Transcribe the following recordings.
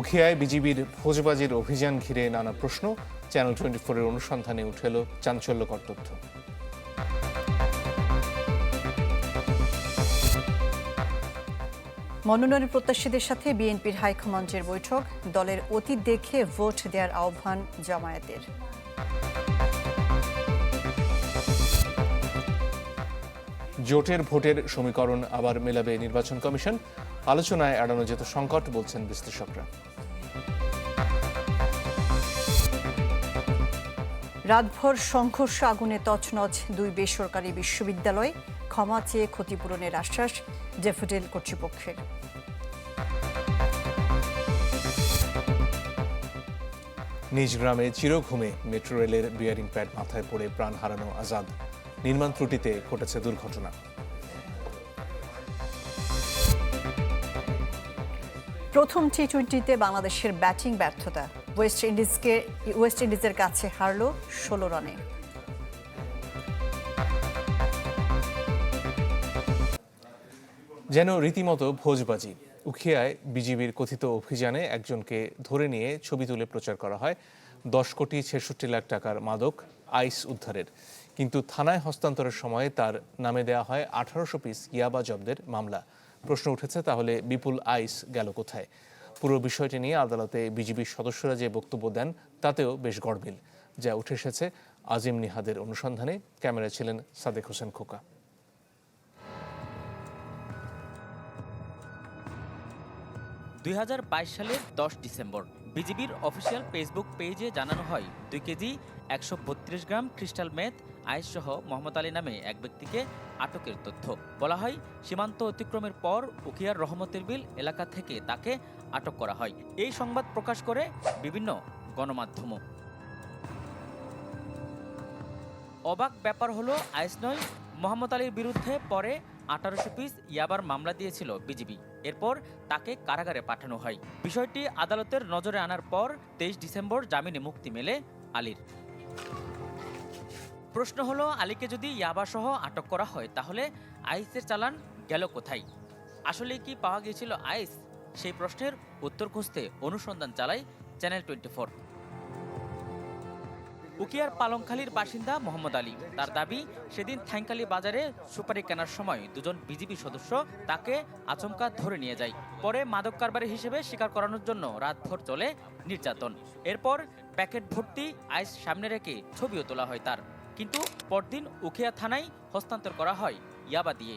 উখিয়ায় বিজিবির ফৌজবাজির অভিযান ঘিরে নানা প্রশ্ন। চ্যানেল টোয়েন্টি ফোরের অনুসন্ধানে উঠে এলো চাঞ্চল্যকর তথ্য। মনোনয়ন প্রত্যাশীদের সাথে বিএনপির হাইকমান্ডের বৈঠক। দলের অতীত দেখে ভোট দেওয়ার আহ্বান জামায়াতের। জোটের ভোটের সমীকরণ আবার মেলাবে নির্বাচন কমিশন। আলোচনায় এড়ানো যেত সংকট বলছেন বিশ্লেষকরা। রাতভর সংঘর্ষ আগুনে তছনছ দুই বেসরকারি বিশ্ববিদ্যালয় ক্ষমা চেয়ে ক্ষতিপূরণের আশ্বাস ডেফোডেল কর্তৃপক্ষের। নিজ গ্রামে চিরঘুমে মেট্রো রেলের বিয়ারিং প্যাড মাথায় পড়ে প্রাণ হারানো আজাদ। নির্মাণ ত্রুটিতে ঘটেছে দুর্ঘটনা। প্রথম টি টোয়েন্টিতে বাংলাদেশের ব্যাটিং ব্যর্থতা। ওয়েস্ট ইন্ডিজকে, ওয়েস্ট ইন্ডিজের কাছে হারল ষোলো রানে। যেন রীতিমতো ভোজবাজি। উখিয়ায় বিজিবির কথিত অভিযানে একজনকে ধরে নিয়ে ছবি তুলে প্রচার করা হয়। দশ কোটি ছেষট্টি লাখ টাকার মাদক আইস উদ্ধারের। কিন্তু থানায় হস্তান্তরের সময় তার নামে দেওয়া হয় আঠারোশো পিস ইয়াবা জব্দের মামলা। প্রশ্ন উঠেছে, তাহলে বিপুল আইস গেল কোথায়? পুরো বিষয়টি নিয়ে আদালতে বিজিবির সদস্যরা যে বক্তব্য দেন, তাতেও বেশ গড়মিল যা উঠে এসেছে আজিম নিহাদের অনুসন্ধানে। ক্যামেরায় ছিলেন সাদেক হোসেন খোকা। দুই হাজার বাইশ সালের দশ ডিসেম্বর বিজিবির অফিসিয়াল ফেসবুক পেজে জানানো হয়, দুই কেজি, একশো বত্রিশ গ্রাম ক্রিস্টাল মেথ আইস সহ মোহাম্মদ আলী নামে এক ব্যক্তিকে আটকের তথ্য। বলা হয়, সীমান্ত অতিক্রমের পর উকিয়ার রহমতের বিল এলাকা থেকে তাকে আটক করা হয়। এই সংবাদ প্রকাশ করে বিভিন্ন গণমাধ্যমও অবাক ব্যাপার হলো, আইস নয়, মোহাম্মদ আলীর বিরুদ্ধে পরে আঠারোশো পিস ইয়াবার মামলা দিয়েছিল বিজিবি। এরপর তাকে কারাগারে পাঠানো হয়। বিষয়টি আদালতের নজরে আনার পর তেইশ ডিসেম্বর জামিনে মুক্তি মেলে আলীর। প্রশ্ন হলো, আলীকে যদি ইয়াবাসহ আটক করা হয়, তাহলে আইসের চালান গেল কোথায়? আসলে কি পাওয়া গিয়েছিল আইস? সেই প্রশ্নের উত্তর খুঁজতে অনুসন্ধান চালায় চ্যানেল টোয়েন্টি উকিয়ার পালংখালীর বাসিন্দা মোহাম্মদ আলী। তার দাবি, সেদিন থ্যাংকালি বাজারে সুপারি কেনার সময় দুজন বিজিবি সদস্য তাকে আচমকা ধরে নিয়ে যায়। পরে মাদক কারবারি হিসেবে স্বীকার করানোর জন্য রাতভর চলে নির্যাতন। এরপর প্যাকেট ভর্তি আইস সামনে রেখে ছবিও তোলা হয় তার। কিন্তু পরদিন উখিয়া থানায় হস্তান্তর করা হয় ইয়াবা দিয়ে।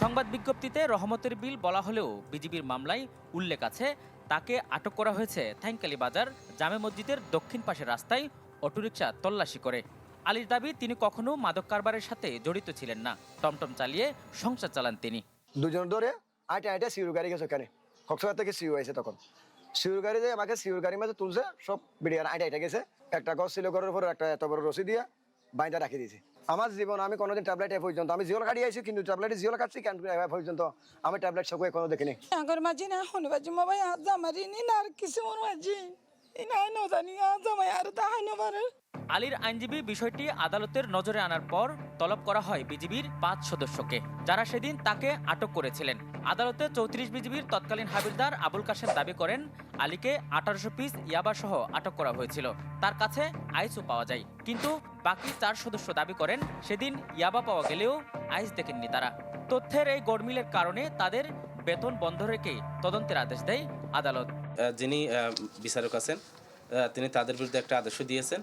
সংবাদ বিজ্ঞপ্তিতে রহমতের বিল বলা হলেও বিজিবির মামলায় উল্লেখ আছে তাকে আটক করা হয়েছে থ্যাংকালি বাজার, জামে মসজিদের দক্ষিণ পাশের রাস্তায় অটোরিকশা তল্লাশি করে। আলীর দাবি, তিনি কখনো মাদক কারবারের সাথে জড়িত ছিলেন না। টমটম চালিয়ে সংসার চালান তিনি। দুজন ধরে আইটা আইটা সিউর গাড়ি গেছে ওখানে। কক্সবাজার থেকে সিউ আইছে তখন। সিউর গাড়ি দিয়ে আমাকে সিউর গাড়ির মাঝে তুলছে, সব বিড়িয়ার আইটা আইটা গেছে। একটা গছ ছিল ঘরের উপর, একটা এত বড় রসি দিয়ে বাইন্দা রাখি দিয়েছে। আমার জীবন আমি কোনোদিন ট্যাবলেট এ পর্যন্ত আমি জিওল কাটি আইছি কিন্তু ট্যাবলেট জিওল কাটছি কেন এ পর্যন্ত আমি ট্যাবলেট সকলে কোনো দেখিনি। আগর মাঝি না হন বাজি মাবাই আজ আমার ইনি না আর কিছু মোর মাঝি। ইনা আইন জানি আজ আমায় আর তা হাইন পারে আলীর আইনজীবী বিষয়টি আদালতের নজরে আনার পর তলব করা হয় বিজিবির পাঁচ সদস্যকে যারা সেদিন তাকে আটক করেছিলেন। আদালতে চৌত্রিশ বিজিবির তৎকালীন হাবিলদার আবুল কাশেম দাবি করেন, আলীকে আঠারোশো পিস ইয়াবা সহ আটক করা হয়েছিল। তার কাছে আইসও পাওয়া যায়। কিন্তু বাকি চার সদস্য দাবি করেন, সেদিন ইয়াবা পাওয়া গেলেও আইস দেখেননি তারা। তথ্যের এই গড়মিলের কারণে তাদের বেতন বন্ধ রেখে তদন্তের আদেশ দেয় আদালত। যিনি বিচারক আছেন তিনি তাদের বিরুদ্ধে একটা আদেশ দিয়েছেন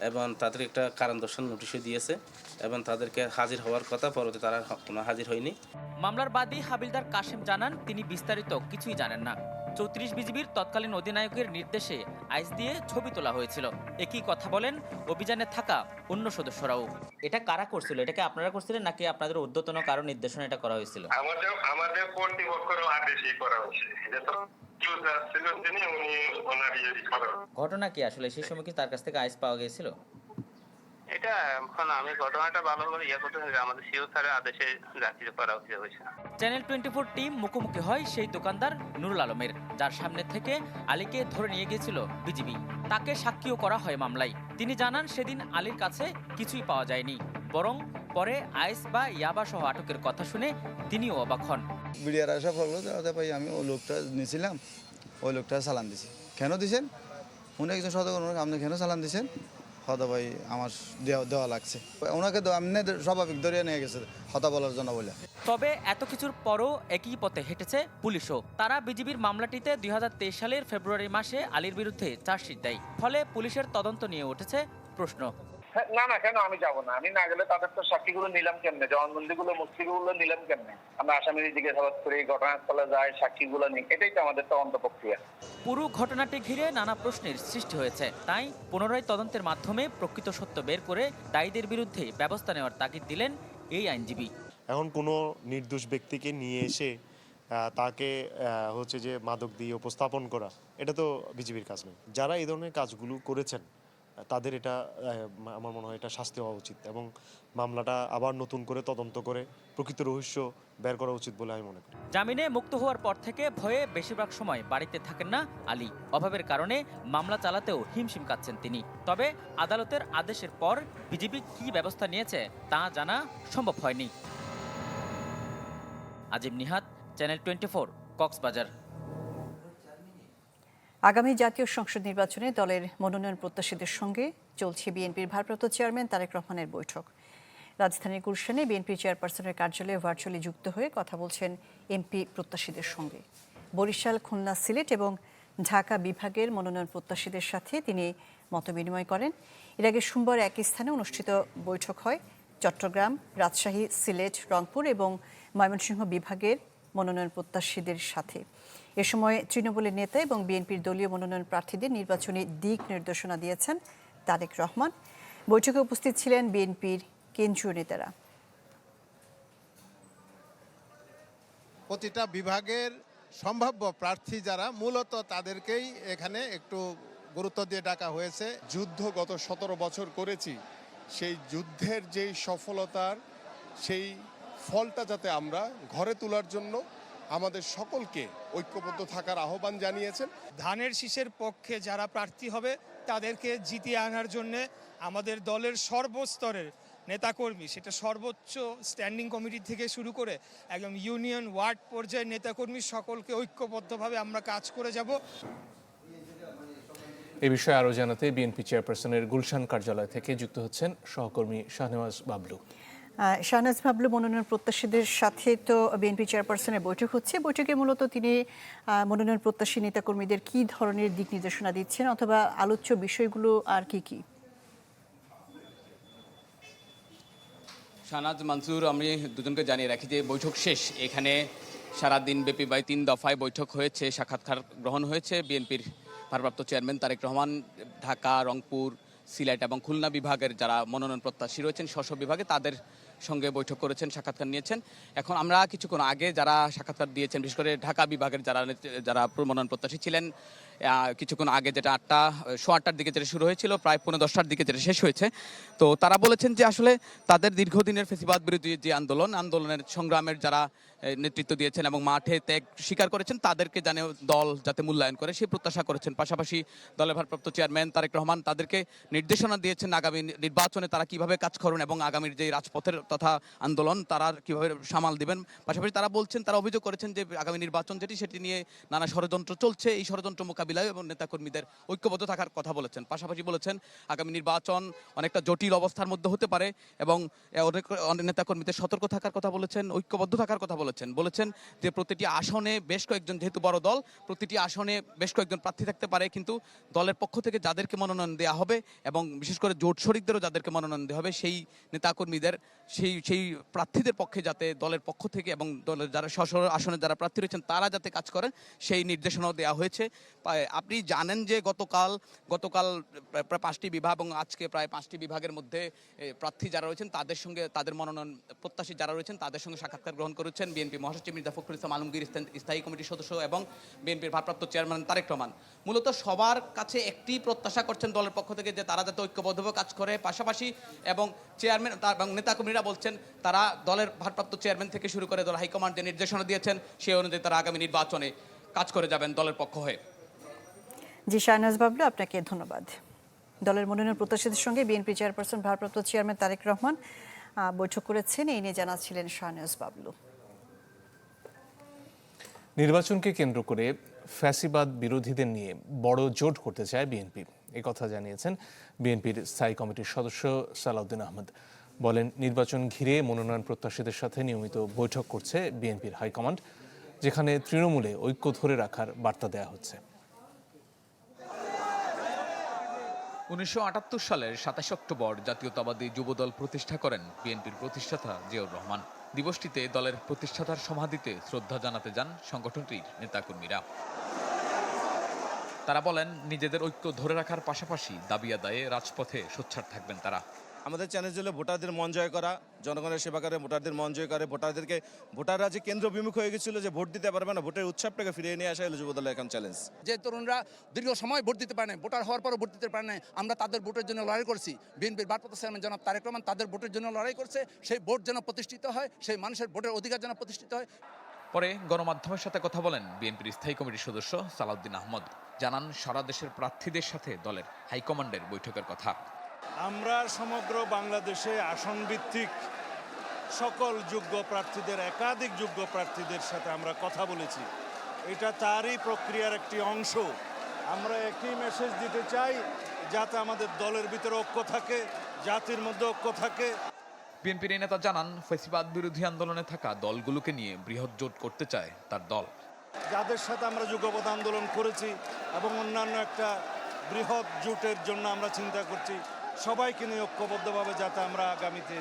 এবং তাদের একটা কারণ দর্শন নোটিশও দিয়েছে এবং তাদেরকে হাজির হওয়ার কথা পরবর্তী তারা কোনো হাজির হয়নি। মামলার বাদী হাবিলদার কাশেম জানান তিনি বিস্তারিত কিছুই জানেন না। চৌত্রিশ বিজিবির তৎকালীন অধিনায়কের নির্দেশে আইস দিয়ে ছবি তোলা হয়েছিল। একই কথা বলেন অভিযানে থাকা অন্য সদস্যরাও। এটা কারা করছিল? এটাকে আপনারা করছিলেন নাকি আপনাদের ঊর্ধ্বতন কারও নির্দেশনা এটা করা হয়েছিল? আমাদের আমাদের কর্তৃপক্ষের আদেশই করা হচ্ছে ঘটনা কি আসলে? সেই সময় কি তার কাছ থেকে আইস পাওয়া গিয়েছিল? এটা এখন আমি ঘটনাটা ভালো করে ইয়ে করতে চাই, আমাদের সিও স্যারের আদেশে করা হয়েছে হয়েছে। চ্যানেল টোয়েন্টি ফোর টিম মুখোমুখি হয় সেই দোকানদার নুরুল আলমের যার সামনে থেকে আলীকে ধরে নিয়ে গিয়েছিল বিজিবি। তাকে সাক্ষীও করা হয় মামলায়। তিনি জানান সেদিন আলীর কাছে কিছুই পাওয়া যায়নি। বরং পরে আইস বা ইয়াবা সহ আটকের কথা শুনে তিনিও অবাক হন। বিডিআর আসা বলল ভাই আমি ওই লোকটা নিয়েছিলাম ওই লোকটা চালান দিছি। কেন দিছেন? উনি একজন সতর্ক আপনি কেন চালান দিছেন? হয়তো ভাই আমার দেওয়া দেওয়া লাগছে। ওনাকে তো এমনি স্বাভাবিক ধরিয়ে নিয়ে গেছে হতা বলার জন্য বলে। তবে এত কিছুর পরও একই পথে হেঁটেছে পুলিশও। তারা বিজিবির মামলাটিতে দুই হাজার তেইশ সালের ফেব্রুয়ারি মাসে আলীর বিরুদ্ধে চার্জশিট দেয়। ফলে পুলিশের তদন্ত নিয়ে উঠেছে প্রশ্ন। না না কেন আমি যাব না? আমি না গেলে তাদের তো সাক্ষীগুলো নিলাম কেমনে? জবানবন্দিগুলো মুক্তিগুলো নিলাম কেমনে? আমরা আসামির দিকে জিজ্ঞাসাবাদ করি ঘটনাস্থলে যাই সাক্ষীগুলো নিই। এটাই তো আমাদের তদন্ত প্রক্রিয়া পুরো ঘটনাটি ঘিরে নানা প্রশ্নের সৃষ্টি হয়েছে। তাই পুনরায় তদন্তের মাধ্যমে প্রকৃত সত্য বের করে দায়ীদের বিরুদ্ধে ব্যবস্থা নেওয়ার তাগিদ দিলেন এই আইনজীবী। এখন কোনো নির্দোষ ব্যক্তিকে নিয়ে এসে তাকে হচ্ছে যে মাদক দিয়ে উপস্থাপন করা এটা তো বিজেপির কাজ নয়। যারা এই ধরনের কাজগুলো করেছেন তাদের এটা আমার মনে হয় এটা শাস্তি হওয়া উচিত এবং মামলাটা আবার নতুন করে তদন্ত করে প্রকৃত রহস্য বের করা উচিত বলে আমি মনে করি। জামিনে মুক্ত হওয়ার পর থেকে ভয়ে বেশিরভাগ সময় বাড়িতে থাকেন না আলী। অভাবের কারণে মামলা চালাতেও হিমশিম কাচ্ছেন তিনি। তবে আদালতের আদেশের পর বিজেপি কী ব্যবস্থা নিয়েছে তা জানা সম্ভব হয়নি। Azim Nihat, channel twenty four, Cox's Bazar. আগামী জাতীয় সংসদ নির্বাচনে দলের মনোনয়ন প্রত্যাশীদের সঙ্গে চলছে বিএনপির ভারপ্রাপ্ত চেয়ারম্যান তারেক রহমানের বৈঠক। রাজধানীর গুলশানে বিএনপি চেয়ারপারসনের কার্যালয়ে ভার্চুয়ালি যুক্ত হয়ে কথা বলছেন এমপি প্রত্যাশীদের সঙ্গে। বরিশাল, খুলনা, সিলেট এবং ঢাকা বিভাগের মনোনয়ন প্রত্যাশীদের সাথে তিনি মতবিনিময় করেন। এর আগে সোমবার একই স্থানে অনুষ্ঠিত বৈঠক হয়। চট্টগ্রাম, রাজশাহী, সিলেট, রংপুর এবং ময়মনসিংহ বিভাগের মনোনয়ন প্রত্যাশীদের সাথে। এ সময় তৃণমূলের নেতা এবং বিএনপির দলীয় মনোনয়ন প্রার্থীদের নির্বাচনী দিক নির্দেশনা দিয়েছেন তারেক রহমান। বৈঠকে উপস্থিত ছিলেন বিএনপির কেন্দ্রীয় নেতারা। প্রতিটা বিভাগের সম্ভাব্য প্রার্থী যারা মূলত তাদেরকেই এখানে একটু গুরুত্ব দিয়ে ডাকা হয়েছে। যুদ্ধ গত সতেরো বছর করেছি। সেই যুদ্ধের যেই সফলতার সেই ফলটা যাতে আমরা ঘরে তোলার জন্য আমাদের সকলকে ঐক্যবদ্ধ থাকার আহ্বান জানিয়েছেন। ধানের শীষের পক্ষে যারা প্রার্থী হবে তাদেরকে জিতিয়ে আনার জন্য আমাদের দলের সর্বস্তরের নেতাকর্মী সেটা সর্বোচ্চ স্ট্যান্ডিং কমিটি থেকে শুরু করে একদম ইউনিয়ন ওয়ার্ড পর্যায়ের নেতাকর্মী সকলকে ঐক্যবদ্ধভাবে আমরা কাজ করে যাব। এ বিষয়ে আরও জানাতে বিএনপি চেয়ারপারসনের গুলশান কার্যালয় থেকে যুক্ত হচ্ছেন সহকর্মী শাহনেওয়াজ বাবলু। শাহনাজ ভাবলু মনোনয়ন প্রত্যাশীদের সাথে তো বিএনপি চেয়ারপারসনের বৈঠক হচ্ছে। বৈঠকে মূলত তিনি মনোনয়ন প্রত্যাশী নেতাকর্মীদের কি ধরনের দিক নির্দেশনা দিচ্ছেন অথবা আলোচ্য বিষয়গুলো আর কি কি? শাহনাজ, মানসুর, আমি দুজনকে জানিয়ে রাখি যে বৈঠক শেষ। এখানে সারা দিন ব্যাপী বাই তিন দফায় বৈঠক হয়েছে, সাক্ষাৎকার গ্রহণ হয়েছে। বিএনপির ভারপ্রাপ্ত চেয়ারম্যান তারেক রহমান, ঢাকা, রংপুর, সিলেট এবং খুলনা বিভাগের যারা মনোনয়ন প্রত্যাশী রয়েছেন স্ব বিভাগে তাদের সঙ্গে বৈঠক করেছেন, সাক্ষাৎকার নিয়েছেন। এখন আমরা কিছুক্ষণ আগে যারা সাক্ষাৎকার দিয়েছেন, বিশেষ করে ঢাকা বিভাগের যারা যারা মনোনয়ন প্রত্যাশী ছিলেন কিছুক্ষণ আগে যেটা আটটা সোয়া আটটার দিকে যেটা শুরু হয়েছিল, প্রায় পনেরো দশটার দিকে যেটা শেষ হয়েছে। তো তারা বলেছেন যে আসলে তাদের দীর্ঘদিনের ফেসিবাদ বিরোধী যে আন্দোলন, আন্দোলনের সংগ্রামের যারা নেতৃত্ব দিয়েছেন এবং মাঠে ত্যাগ স্বীকার করেছেন, তাদেরকে জানে দল যাতে মূল্যায়ন করে সেই প্রত্যাশা করেছেন। পাশাপাশি দলের ভারপ্রাপ্ত চেয়ারম্যান তারেক রহমান তাদেরকে নির্দেশনা দিয়েছেন আগামী নির্বাচনে তারা কীভাবে কাজ করুন এবং আগামীর যে রাজপথের তথা আন্দোলন, তারা কীভাবে সামাল দিবেন। পাশাপাশি তারা বলছেন, তারা অভিযোগ করেছেন যে আগামী নির্বাচন যেটি, সেটি নিয়ে নানা ষড়যন্ত্র চলছে। এই ষড়যন্ত্র মোকাবিলায় এবং নেতাকর্মীদের ঐক্যবদ্ধ থাকার কথা বলেছেন। পাশাপাশি বলেছেন, আগামী নির্বাচন অনেকটা জটিল অবস্থার মধ্যে হতে পারে এবং অনেক নেতাকর্মীদের সতর্ক থাকার কথা বলেছেন, ঐক্যবদ্ধ থাকার কথা বলেছেন। বলেছেন যে প্রতিটি আসনে বেশ কয়েকজন, যেহেতু বড় দল, প্রতিটি আসনে বেশ কয়েকজন প্রার্থী থাকতে পারে, কিন্তু দলের পক্ষ থেকে যাদেরকে মনোনয়ন দেওয়া হবে এবং বিশেষ করে জোট শরিকদেরও যাদেরকে মনোনয়ন দেওয়া হবে, সেই নেতাকর্মীদের, সেই সেই প্রার্থীদের পক্ষে যাতে দলের পক্ষ থেকে এবং দলের যারা সশর আসনে যারা প্রার্থী রয়েছেন, তারা যাতে কাজ করেন, সেই নির্দেশনাও দেওয়া হয়েছে। আপনি জানেন যে গতকাল গতকাল প্রায়- পাঁচটি বিভাগ এবং আজকে প্রায় পাঁচটি বিভাগের মধ্যে প্রার্থী যারা রয়েছেন, তাদের সঙ্গে, তাদের মনোনয়ন প্রত্যাশী যারা রয়েছেন, তাদের সঙ্গে সাক্ষাৎকার গ্রহণ করেছেন বিএনপি মহাসচিব মির্জা ফখরুল ইসলাম আলমগীর স্থায়ী- কমিটির সদস্য এবং বিএনপির ভারপ্রাপ্ত চেয়ারম্যান তারেক রহমান। মূলত সবার কাছে একটি প্রত্যাশা করছেন দলের পক্ষ থেকে যে তারা যাতে ঐক্যবদ্ধভাবে কাজ করে। পাশাপাশি এবং চেয়ারম্যান এবং নেতাকর্মীরা বলছেন, তারা দলের ভারপ্রাপ্ত চেয়ারম্যান থেকে শুরু করে দল হাইকমান্ড যে নির্দেশনা দিয়েছেন, সেই অনুযায়ী তারা আগামী নির্বাচনে কাজ করে যাবেন দলের পক্ষ হয়ে। জি, শাহনাজ বাবলু, আপনাকে ধন্যবাদ। দলের মনোনয়ন প্রত্যাশীদের সঙ্গে বিএনপি চেয়ারপারসন ভারপ্রাপ্ত চেয়ারম্যান তারেক রহমান বৈঠক করেছেন। এই নিয়ে জানাচ্ছিলেন শাহনেজ বাবলু। নির্বাচনকে কেন্দ্র করে ফ্যাসিবাদ বিরোধীদের নিয়ে বড় জোট করতে চায় বিএনপি। কথা জানিয়েছেন বিএনপির স্থায়ী কমিটির সদস্য সালাউদ্দিন আহমদ। বলেন, নির্বাচন ঘিরে মনোনয়ন প্রত্যাশীদের সাথে নিয়মিত বৈঠক করছে বিএনপির হাইকমান্ড, যেখানে তৃণমূলে ঐক্য ধরে রাখার বার্তা দেওয়া হচ্ছে। উনিশশো আটাত্তর সালের সাতাশ অক্টোবর জাতীয়তাবাদী যুবদল প্রতিষ্ঠা করেন বিএনপির প্রতিষ্ঠাতা জিয়াউর রহমান। দিবসটিতে দলের প্রতিষ্ঠাতার সমাধিতে শ্রদ্ধা জানাতে যান সংগঠনটির নেতাকর্মীরা। তারা বলেন, নিজেদের ঐক্য ধরে রাখার পাশাপাশি দাবি আদায়ে রাজপথে সোচ্ছার থাকবেন তারা। আমাদের চ্যালেঞ্জ হলো ভোটারদের মন জয় করা জনগণের সেবা করে ভোটারদের মন জয় করে ভোটারদেরকে ভোটাররা যে কেন্দ্র বিমুখ হয়ে গেছিল যে ভোট দিতে পারবে না ভোটের উৎসবটাকে ফিরিয়ে নিয়ে আসা হলো যুবদলের এখন চ্যালেঞ্জ যে তরুণরা দীর্ঘ সময় ভোট দিতে পারে না ভোটার হওয়ার পরও ভোট দিতে পারে না আমরা তাদের ভোটের জন্য লড়াই করছি। বিএনপির ভারপ্রাপ্ত চেয়ারম্যান জনাব তারেক রহমান তাদের ভোটের জন্য লড়াই করছে সেই ভোট যেন প্রতিষ্ঠিত হয় সেই মানুষের ভোটের অধিকার যেন প্রতিষ্ঠিত হয়। পরে গণমাধ্যমের সাথে কথা বলেন বিএনপির স্থায়ী কমিটির সদস্য সালাউদ্দিন আহমদ। জানান সারা দেশের প্রার্থীদের সাথে দলের হাইকমান্ডের বৈঠকের কথা। আমরা সমগ্র বাংলাদেশে আসন ভিত্তিক সকল যোগ্য প্রার্থীদের একাধিক যোগ্য প্রার্থীদের সাথে আমরা কথা বলেছি। এটা তারই প্রক্রিয়ার একটি অংশ। আমরা একই মেসেজ দিতে চাই যাতে আমাদের দলের ভিতরে ঐক্য থাকে জাতির মধ্যে ঐক্য থাকে। বিএনপির নেতা জানান ফেসিবাদ বিরোধী আন্দোলনে থাকা দলগুলোকে নিয়ে বৃহৎ জোট করতে চায় তার দল। যাদের সাথে আমরা যুগপথ আন্দোলন করেছি এবং অন্যান্য একটা বৃহৎ জোটের জন্য আমরা চিন্তা করছি সবাইকে নিয়ে ঐক্যবদ্ধভাবে যাতে আমরা আগামীতে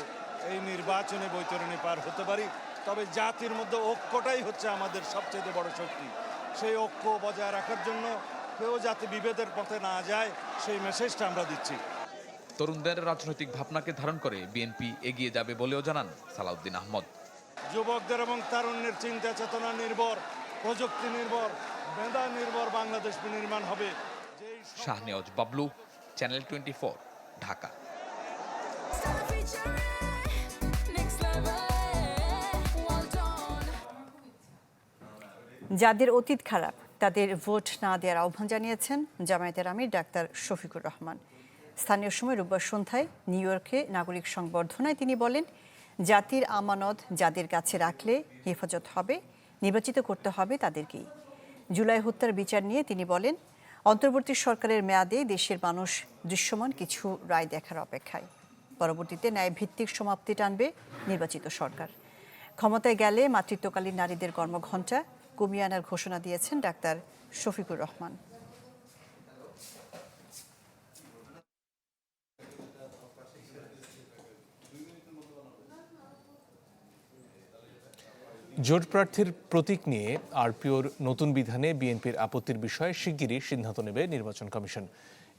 এই নির্বাচনে বৈতরণী পার হতে পারি। তবে জাতির মধ্যে ঐক্যটাই হচ্ছে আমাদের সবচেয়ে বড় শক্তি। সেই ঐক্য বজায় রাখার জন্য কেউ যাতে বিভেদের পথে না যায় সেই মেসেজটা আমরা দিচ্ছি। তরুণদের রাজনৈতিক ভাবনাকে ধারণ করে বিএনপি এগিয়ে যাবে বলেও জানান সালাউদ্দিন আহমদ। যুবকদের এবং তারুণ্যের চিন্তা চেতনা নির্ভর প্রযুক্তি নির্ভর মেধা নির্ভর বাংলাদেশ নির্মাণ হবে। Shahnewaz Bablu channel twenty Dhaka. যাদের অতীত খারাপ, তাদের ভোট না দেওয়ার আহ্বান জানিয়েছেন জামায়াতের আমির ডাক্তার শফিকুর রহমান। স্থানীয় সময় রোববার সন্ধ্যায় নিউ ইয়র্কে নাগরিক সংবর্ধনায় তিনি বলেন, জাতির আমানত যাদের কাছে রাখলে হেফাজত হবে, নির্বাচিত করতে হবে তাদেরকেই। জুলাই হত্যার বিচার নিয়ে তিনি বলেন অন্তর্বর্তী সরকারের মেয়াদে দেশের মানুষ দৃশ্যমান কিছু রায় দেখার অপেক্ষায়। পরবর্তীতে ন্যায় ভিত্তিক সমাপ্তি টানবে নির্বাচিত সরকার। ক্ষমতায় গেলে মাতৃত্বকালীন নারীদের কর্মঘণ্টা কমিয়ে আনার ঘোষণা দিয়েছেন ডাক্তার শফিকুর রহমান। জোট প্রার্থীর প্রতীক নিয়ে আরপিওর নতুন বিধানে বিএনপির আপত্তির বিষয়ে শিগগিরই সিদ্ধান্ত নেবে নির্বাচন কমিশন।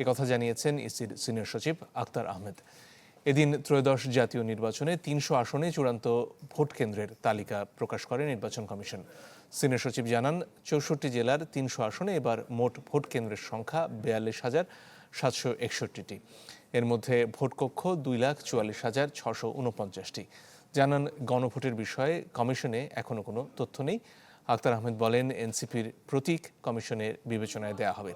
একথা জানিয়েছেন ইসির সিনিয়র সচিব আক্তার আহমেদ। এদিন ত্রয়োদশ জাতীয় নির্বাচনে তিনশো আসনে চূড়ান্ত ভোট কেন্দ্রের তালিকা প্রকাশ করে নির্বাচন কমিশন। সিনিয়র সচিব জানান, চৌষট্টি জেলার তিনশো আসনে এবার মোট ভোট কেন্দ্রের সংখ্যা বিয়াল্লিশ হাজার সাতশো একষট্টিটি। এর মধ্যে ভোটকক্ষ দুই লাখ চুয়াল্লিশ হাজার ছশো উনপঞ্চাশটি জানান গণভোটের বিষয়ে কমিশনে এখনও কোনো তথ্য নেই। আক্তার আহমেদ বলেন, এনসিপির প্রতীক কমিশনের বিবেচনায় দেওয়া হবে।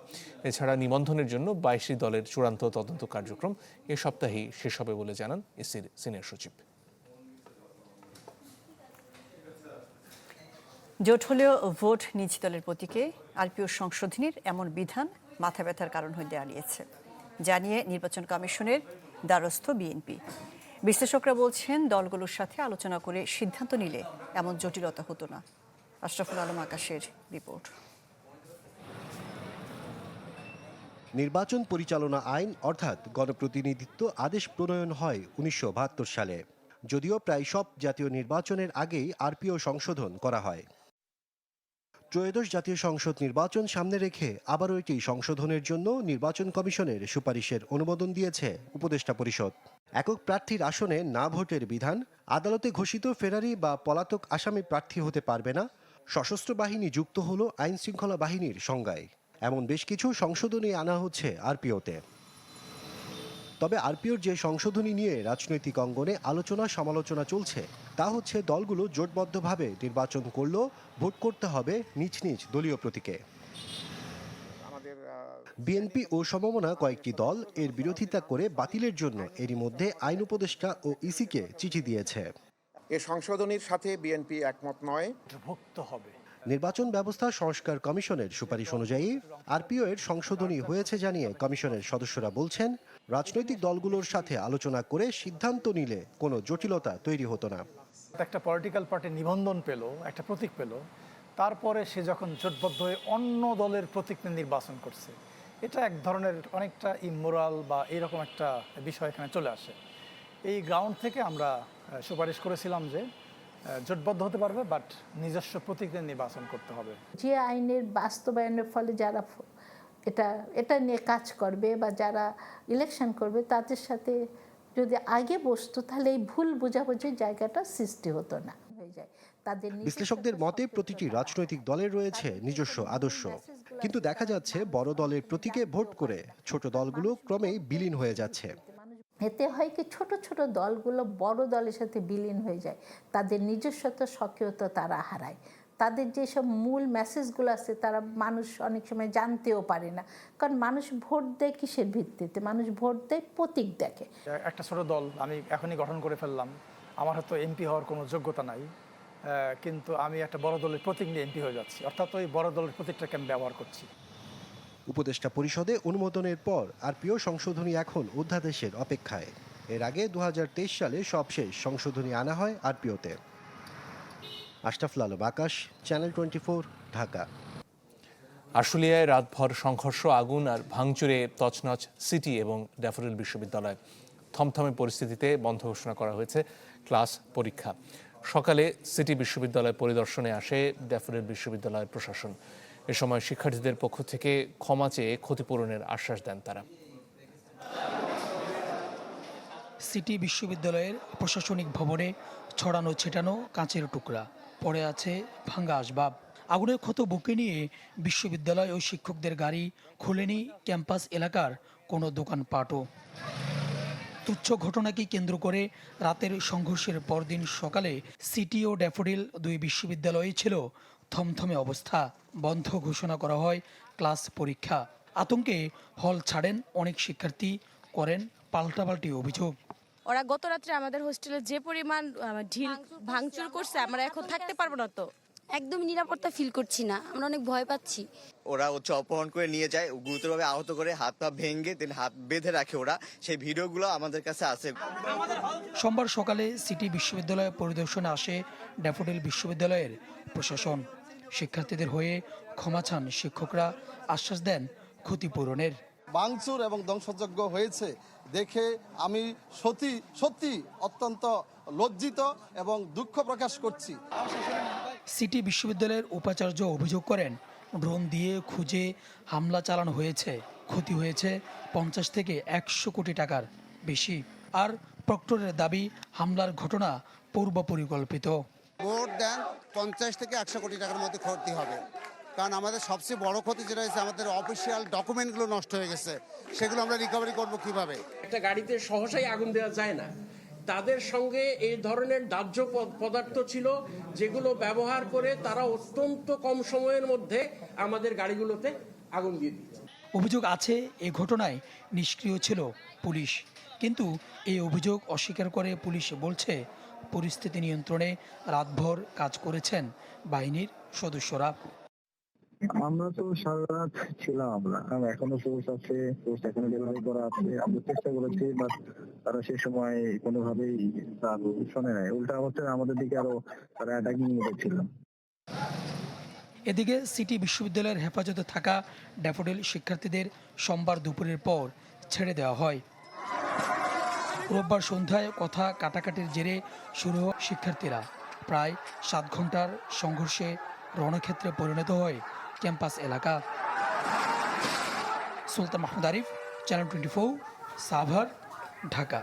এছাড়া নিবন্ধনের জন্য বাইশটি দলের চূড়ান্ত তদন্ত কার্যক্রম এ সপ্তাহেই শেষ হবে বলে জানান ইসির সিনিয়র সচিব। জোট হলেও ভোট নিজ দলের প্রতীকে, আরপিও সংশোধনীর এমন বিধান মাথা ব্যথার কারণ হয়ে দাঁড়িয়েছে জানিয়ে নির্বাচন কমিশনের দ্বারস্থ বিএনপি। বিশ্লেষকরা বলছেন, দলগুলোর সাথে আলোচনা করে সিদ্ধান্ত নিলে এমন জটিলতা হতো না। আশরাফুল আলম আকাশের রিপোর্ট। নির্বাচন পরিচালনা আইন অর্থাৎ গণপ্রতিনিধিত্ব আদেশ প্রণয়ন হয় উনিশশো বাহাত্তর সালে। যদিও প্রায় সব জাতীয় নির্বাচনের আগেই আরপিও সংশোধন করা হয়। ত্রয়োদশ জাতীয় সংসদ নির্বাচন সামনে রেখে আবারও এটি সংশোধনের জন্য নির্বাচন কমিশনের সুপারিশের অনুমোদন দিয়েছে উপদেষ্টা পরিষদ। একক প্রার্থীর আসনে না ভোটের বিধান, আদালতে ঘোষিত ফেরারি বা পলাতক আসামি প্রার্থী হতে পারবে না, সশস্ত্র বাহিনী যুক্ত হল আইন শৃঙ্খলা বাহিনীর সংজ্ঞায়। এমন বেশ কিছু সংশোধনী আনা হচ্ছে আরপিওতে। তবে আরপিওর যে সংশোধনী নিয়ে রাজনৈতিক অঙ্গনে আলোচনা সমালোচনা চলছে তা হচ্ছে দলগুলো জোটবদ্ধভাবে নির্বাচন করলেও ভোট করতে হবে নিজ নিজ দলীয় প্রতীকে। বিএনপি ও সমমনা কয়েকটি দল এর বিরোধিতা করে বাতিলের জন্য এরই মধ্যে আইন উপদেষ্টা ও ইসিকে চিঠি দিয়েছে। এ সংশোধনীর সাথে বিএনপি একমত নয়। ভুক্ত হবে। নির্বাচন ব্যবস্থা সংস্কার কমিশনের সুপারিশ অনুযায়ী আরপিও এর সংশোধনী হয়েছে জানিয়ে কমিশনের সদস্যরা বলছেন রাজনৈতিক দলগুলোর সাথে আলোচনা করে সিদ্ধান্ত নিলে কোনো জটিলতা তৈরি হতো না। একটা পলিটিক্যাল পার্টি নিবন্ধন পেল, একটা প্রতীক পেল। তারপরে সে যখন জোটবদ্ধ হয়ে অন্য দলের প্রতীক নির্বাচন করছে, এটা এক ধরনের অনেকটা ইমোরাল বা এরকম একটা বিষয় এখানে চলে আসে। এই গ্রাউন্ড থেকে আমরা সুপারিশ করেছিলাম যে জোটবদ্ধ হতে পারবে বাট নিজস্ব প্রতীক নির্বাচন করতে হবে। যে আইনের বাস্তবায়নের ফলে যারা এটা এটা নিয়ে কাজ করবে বা যারা ইলেকশন করবে, তাদের সাথে যদি আগে বসতো তাহলে এই ভুল বোঝাবুঝির জায়গাটা সৃষ্টি হতো না। হয়ে যায়। তাদের বিশ্লেষকদের মতে প্রতিটি রাজনৈতিক দলের রয়েছে নিজস্ব আদর্শ। কিন্তু দেখা যাচ্ছে বড় দলের প্রতীকে ভোট করে ছোট দলগুলো ক্রমেই বিলীন হয়ে যাচ্ছে। এতে হয় কি ছোট ছোট দলগুলো বড় দলের সাথে বিলীন হয়ে যায়। তাদের নিজস্বতা সক্রিয়তা তারা হারায়। তাদের যেসব মূল মেসেজগুলো আছে তারা মানুষ অনেক সময় জানতেও পারে না। কারণ মানুষ ভোট দেয় কিসের ভিত্তিতে? মানুষ ভোট দেয় প্রতীক দেখে। একটা ছোট দল আমি এখনই গঠন করে ফেললাম। আমার হয়তো এমপি হওয়ার কোনো যোগ্যতা নাই কিন্তু আমি একটা বড় দলের প্রতীক নিয়ে এমপি হয়ে যাচ্ছি। অর্থাৎ ওই বড় দলের প্রতীকটাকে আমি ব্যবহার করছি। উপদেষ্টা পরিষদে অনুমোদনের পর আর আরপিও সংশোধনী এখন অধ্যাদেশের অপেক্ষায়। এর আগে দু হাজার তেইশ সালে সবশেষ সংশোধনী আনা হয় আরপিওতে আশরাফ লালব আকাশ চ্যানেল টোয়েন্টি ঢাকা। আশুলিয়ায় রাতভর সংঘর্ষ আগুন আর ভাঙচুরে তছনছ সিটি এবং ড্যাফোডিল বিশ্ববিদ্যালয়। থমথমে পরিস্থিতিতে বন্ধ ঘোষণা করা হয়েছে ক্লাস পরীক্ষা। সকালে সিটি বিশ্ববিদ্যালয় পরিদর্শনে আসে ড্যাফোডিল বিশ্ববিদ্যালয়ের প্রশাসন। এ সময় শিক্ষার্থীদের পক্ষ থেকে ক্ষমা চেয়ে ক্ষতিপূরণের আশ্বাস দেন তারা। সিটি বিশ্ববিদ্যালয়ের প্রশাসনিক ভবনে ছড়ানো ছেটানো কাঁচের টুকরা। পড়ে আছে ভাঙ্গা আসবাব আগুনের ক্ষত বুকে নিয়ে বিশ্ববিদ্যালয় ও শিক্ষকদের গাড়ি খুলেনি ক্যাম্পাস এলাকার কোনো দোকানপাটও। তুচ্ছ ঘটনাকে কেন্দ্র করে রাতের সংঘর্ষের পরদিন সকালে সিটি ও ড্যাফোডিল দুই বিশ্ববিদ্যালয়ে ছিল থমথমে অবস্থা। বন্ধ ঘোষণা করা হয় ক্লাস পরীক্ষা। আতঙ্কে হল ছাড়েন অনেক শিক্ষার্থী, করেন পাল্টাপাল্টি অভিযোগ। ওরা গত রাত্রে আমাদের হোস্টেলে যে পরিমাণ ঢিল ভাঙচুর করছে আমরা এখন থাকতে পারব না তো? একদম নিরাপত্তা ফিল করছি না আমরা অনেক ভয় পাচ্ছি। ওরা হচ্ছে অপহরণ করে নিয়ে যায় গুরুতরভাবে আহত করে হাত পা ভেঙে দেন হাত বেঁধে রাখে ওরা। সেই ভিডিওগুলো আমাদের কাছে আছে। সোমবার সকালে সিটি বিশ্ববিদ্যালয় পরিদর্শনে আসে ড্যাফোডিল বিশ্ববিদ্যালয়ের প্রশাসন। শিক্ষার্থীদের হয়ে ক্ষমা চান শিক্ষকরা আশ্বাস দেন ক্ষতিপূরণের। ভাঙচুর এবং ধ্বংসযজ্ঞ হয়েছে দেখে আমি সত্যি সত্যি অত্যন্ত লজ্জিত এবং দুঃখ প্রকাশ করছি। সিটি বিশ্ববিদ্যালয়ের উপাচার্য অভিযোগ করেন ড্রোন দিয়ে খুঁজে হামলা চালানো হয়েছে ক্ষতি হয়েছে পঞ্চাশ থেকে একশো কোটি টাকার বেশি। আর প্রক্টরের দাবি হামলার ঘটনা পূর্ব পরিকল্পিত ভোট দেন পঞ্চাশ থেকে একশো কোটি টাকার মধ্যে ক্ষতি হবে। কারণ আমাদের সবচেয়ে বড় ক্ষতি যেটা হয়েছে আমাদের অফিসিয়াল ডকুমেন্টগুলো নষ্ট হয়ে গেছে। সেগুলো আমরা রিকভারি করব কীভাবে? একটা গাড়িতে সহসাই আগুন দেওয়া যায় না। তাদের সঙ্গে এই ধরনের দাহ্য প- পদার্থ ছিল যেগুলো ব্যবহার করে তারা অত্যন্ত কম সময়ের মধ্যে আমাদের গাড়িগুলোতে আগুন দিয়ে দিচ্ছে অভিযোগ আছে এ ঘটনায় নিষ্ক্রিয় ছিল পুলিশ। কিন্তু এই অভিযোগ অস্বীকার করে পুলিশ বলছে পরিস্থিতি নিয়ন্ত্রণে রাতভর কাজ করেছেন বাহিনীর সদস্যরা। আমরা তো সারা রাত ছিলাম আমরা। কারণ এখনও সোর্স আছে সোর্স এখনও ডেলিভারি করা আছে, আমরা চেষ্টা করেছি বাট তারা সে সময় কোনোভাবেই তার শোনে নাই। উল্টা হচ্ছে আমাদের দিকে আরও তারা অ্যাটাকিং ছিল এদিকে সিটি বিশ্ববিদ্যালয়ের হেফাজতে থাকা ড্যাফোডিল শিক্ষার্থীদের সোমবার দুপুরের পর ছেড়ে দেওয়া হয়। রোববার সন্ধ্যায় কথা কাটাকাটির জেরে শুরু শিক্ষার্থীরা। প্রায় সাত ঘণ্টার সংঘর্ষে রণক্ষেত্রে পরিণত হয়। ক্যাম্পাস এলাকা Sultan Mahmud Arif channel twenty four Savar Dhaka